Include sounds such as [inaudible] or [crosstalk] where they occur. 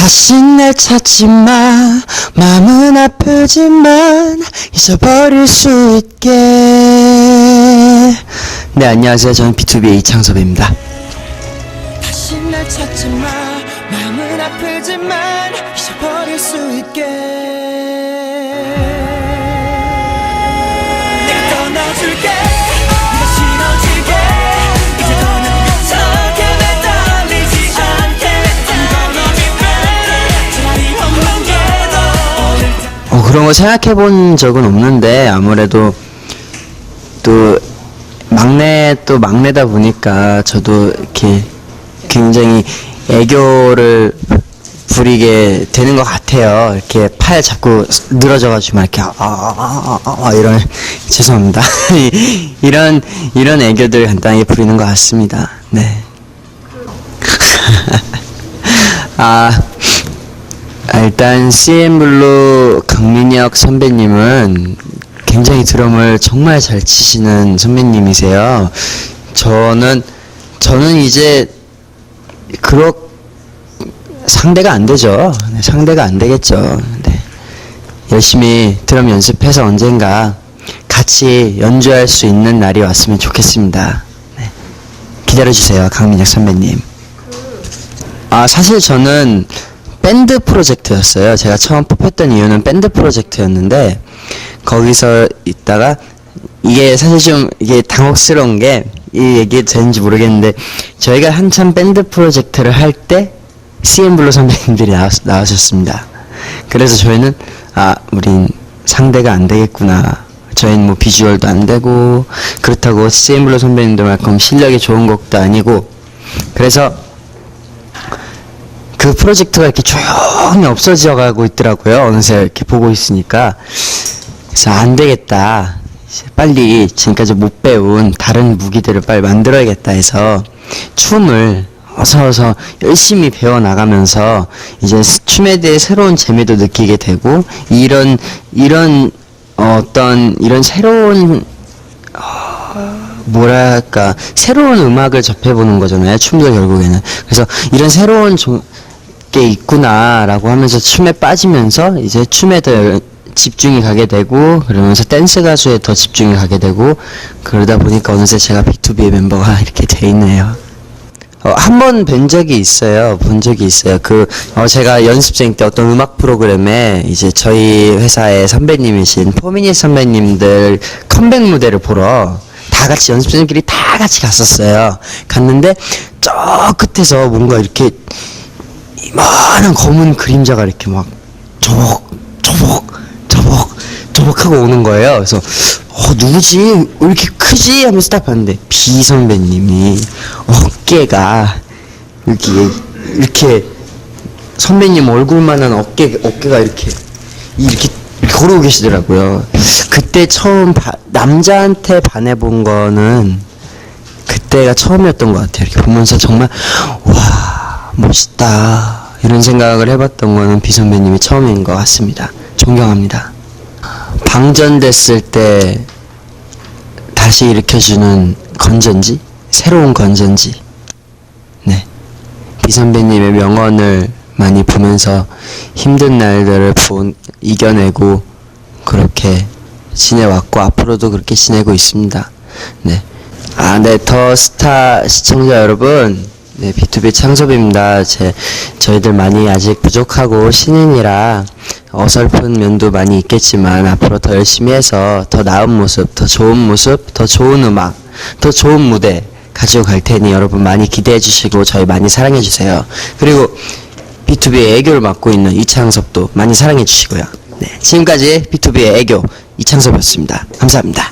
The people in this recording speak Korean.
다시 날 찾지 마. 마음은 아프지만 잊어버릴 수 있게. 네 안녕하세요. 저는 B2B의 이창섭입니다. 다시 날 찾지 마. 마음은 아프지만 잊어버릴 수 있게 그런 거 생각해 본 적은 없는데 아무래도 또 막내 또 막내다 보니까 저도 이렇게 굉장히 애교를 부리게 되는 것 같아요. 이렇게 팔 자꾸 늘어져가지고 막 이렇게 아, 아, 아, 아, 아, 이런 [laughs] 죄송합니다. [laughs] 이- 이런 이런 애교들 간단하게 부리는 것 같습니다. 네. [laughs] 아 아, 일단 CM블루 강민혁 선배님은 굉장히 드럼을 정말 잘 치시는 선배님이세요. 저는 저는 이제 그렇 상대가 안 되죠. 네, 상대가 안 되겠죠. 네. 열심히 드럼 연습해서 언젠가 같이 연주할 수 있는 날이 왔으면 좋겠습니다. 네. 기다려주세요, 강민혁 선배님. 아 사실 저는 밴드 프로젝트 였어요. 제가 처음 뽑혔던 이유는 밴드 프로젝트였는데 거기서 있다가 이게 사실 좀 이게 당혹스러운 게 이 얘기 되는지 모르겠는데 저희가 한참 밴드 프로젝트를 할 때 CM 블루 선배님들이 나왔, 나오셨습니다. 그래서 저희는 아 우린 상대가 안 되겠구나. 저희는 뭐 비주얼도 안 되고 그렇다고 CM 블루 선배님들만큼 실력이 좋은 것도 아니고 그래서 그 프로젝트가 이렇게 조용히 없어져 가고 있더라고요. 어느새 이렇게 보고 있으니까. 그래서 안 되겠다. 빨리 지금까지 못 배운 다른 무기들을 빨리 만들어야겠다 해서 춤을 어서 어서 열심히 배워 나가면서 이제 스- 춤에 대해 새로운 재미도 느끼게 되고 이런 이런 어떤 이런 새로운 뭐랄까 새로운 음악을 접해보는 거잖아요 춤도 결국에는 그래서 이런 새로운 종, 게 있구나라고 하면서 춤에 빠지면서 이제 춤에 더 열- 집중이 가게 되고 그러면서 댄스 가수에 더 집중이 가게 되고 그러다 보니까 어느새 제가 B2B의 멤버가 [laughs] 이렇게 돼 있네요. 어, 한 번 뵌 적이 있어요. 본 적이 있어요. 그, 어, 제가 연습생 때 어떤 음악 프로그램에 이제 저희 회사의 선배님이신 포미닛 선배님들 컴백 무대를 보러 다 같이 연습생들끼리 다 같이 갔었어요. 갔는데 저 끝에서 뭔가 이렇게 이만한 검은 그림자가 이렇게 막 조복 조복 조복 조복하고 오는 거예요. 그래서 어 누구지? 왜 이렇게 크지? 하면서 딱 봤는데 비 선배님이 어깨가 이렇게 이렇게 선배님 얼굴만한 어깨 어깨가 이렇게 이렇게 걸어오고 계시더라고요. 그때 처음 바- 남자한테 반해본 거는 그때가 처음이었던 것 같아요. 이렇게 보면서 정말 와 멋있다 이런 생각을 해봤던 거는 비 선배님이 처음인 것 같습니다. 존경합니다. 방전됐을 때 다시 일으켜주는 건전지, 새로운 건전지. 네, 비 선배님의 명언을 많이 보면서 힘든 날들을 본, 이겨내고 그렇게 지내왔고 앞으로도 그렇게 지내고 있습니다. 네. 아, 네, 더 스타 시청자 여러분, 네, B2B 창섭입니다. 제, 저희들 많이 아직 부족하고 신인이라 어설픈 면도 많이 있겠지만 앞으로 더 열심히 해서 더 나은 모습, 더 좋은 모습, 더 좋은 음악, 더 좋은 무대 가지고 갈 테니 여러분 많이 기대해 주시고 저희 많이 사랑해 주세요. 그리고 B2B의 애교를 맡고 있는 이창섭도 많이 사랑해 주시고요. 네, 지금까지 B2B의 애교 이창섭이었습니다. 감사합니다.